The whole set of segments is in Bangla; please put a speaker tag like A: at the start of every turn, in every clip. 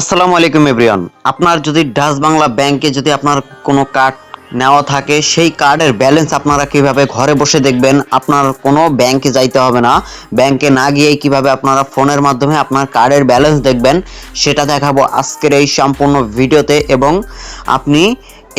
A: আসসালামু আলাইকুম, এভরিওয়ান। আপনার যদি ডাচ বাংলা ব্যাংকে যদি আপনার কোনো কার্ড নেওয়া থাকে, সেই কার্ডের ব্যালেন্স আপনারা কীভাবে ঘরে বসে দেখবেন, আপনার কোনো ব্যাংকে যাইতে হবে না। ব্যাংকে না গিয়েই কীভাবে আপনারা ফোনের মাধ্যমে আপনার কার্ডের ব্যালেন্স দেখবেন, সেটা দেখাবো আজকের এই সম্পূর্ণ ভিডিওতে এবং আপনি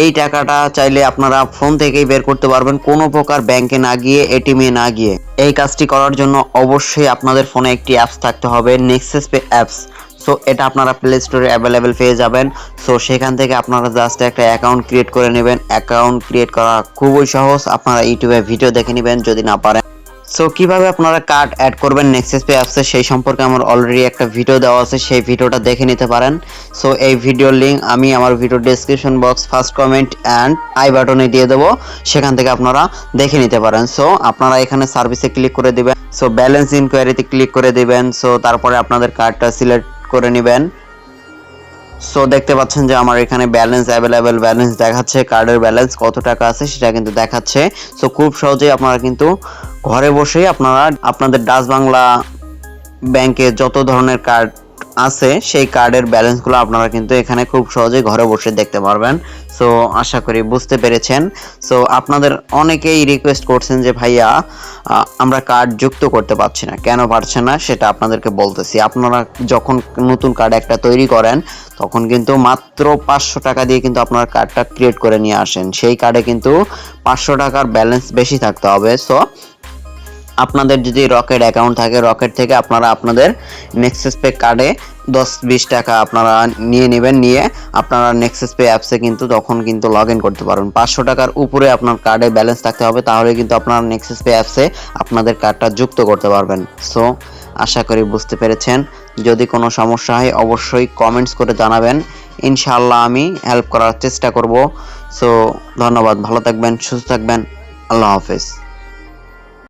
A: এই টাকাটা চাইলে আপনারা ফোন থেকেই বের করতে পারবেন, কোনো প্রকার ব্যাংকে না গিয়ে এটিএমে না গিয়ে। এই কাজটি করার জন্য অবশ্যই আপনাদের ফোনে একটি অ্যাপস থাকতে হবে নেক্সাস পে অ্যাপস সো এটা আপনারা প্লে স্টোরে অ্যাভেলেবেল পেয়ে যাবেন। সো সেখান থেকে আপনারা জাস্ট একটা অ্যাকাউন্ট ক্রিয়েট করে নেবেন। অ্যাকাউন্ট ক্রিয়েট করা খুবই সহজ। আপনারা ইউটিউবে ভিডিও দেখে নেবেন যদি না পারেন। সো কীভাবে আপনারা কার্ড অ্যাড করবেন নেক্সাস পে অ্যাপসে সেই সম্পর্কে আমার অলরেডি একটা ভিডিও দেওয়া আছে। সেই ভিডিওটা দেখে নিতে পারেন। সো এই ভিডিওর লিঙ্ক আমি আমার video description box first comment and I বাটনে দিয়ে দেবো। সেখান থেকে আপনারা দেখে নিতে পারেন। সো আপনারা এখানে সার্ভিসে ক্লিক করে দিবেন। সো ব্যালেন্স ইনকোয়ারিতে ক্লিক করে দিবেন। সো তারপরে আপনাদের কার্ডটা সিলেক্ট করে নেবেন। সো দেখতে পাচ্ছেন যে আমার এখানে ব্যালেন্স অ্যাভেলেবেল ব্যালেন্স দেখাচ্ছে কার্ডের ব্যালেন্স কত টাকা আছে সেটা কিন্তু দেখাচ্ছে। সো খুব সহজেই আপনারা কিন্তু ঘরে বসেই আপনারা, আপনাদের ডাচ বাংলা ব্যাংকে যত ধরনের কার্ড আছে, সেই কার্ডের ব্যালেন্সগুলো আপনারা কিন্তু এখানে খুব সহজেই ঘরে বসে দেখতে পারবেন। সো আশা করি বুঝতে পেরেছেন। সো আপনাদের অনেকেই রিকোয়েস্ট করছেন যে, ভাইয়া আমরা কার্ড যুক্ত করতে পারছি না। কেন পারছে না? সেটা আপনাদেরকে বলতেছি। আপনারা যখন নতুন কার্ড একটা তৈরি করেন, তখন কিন্তু মাত্র পাঁচশো টাকা দিয়ে কিন্তু আপনার কার্ডটা ক্রিয়েট করে নিয়ে আসেন। সেই কার্ডে কিন্তু পাঁচশো টাকার ব্যালেন্স বেশি থাকতে হবে। সো আপনাদের যদি রকেট অ্যাকাউন্ট থাকে রকেট থেকে আপনারা আপনাদের নেক্সাস পে কার্ডে দশ বিশ টাকা আপনারা নিয়ে নেবেন, নিয়ে আপনারা নেক্সাস পে অ্যাপসে কিন্তু তখন কিন্তু লগ ইন করতে পারবেন। পাঁচশো টাকার উপরে আপনার কার্ডে ব্যালেন্স থাকতে হবে, তাহলে কিন্তু আপনারা নেক্সাস পে অ্যাপসে আপনাদের কার্ডটা যুক্ত করতে পারবেন। সো আশা করি বুঝতে পেরেছেন। যদি কোনো সমস্যা হয়, অবশ্যই কমেন্টস করে জানাবেন। ইনশাআল্লাহ আমি হেল্প করার চেষ্টা করব। সো ধন্যবাদ। ভালো থাকবেন, সুস্থ থাকবেন। আল্লাহ হাফেজ।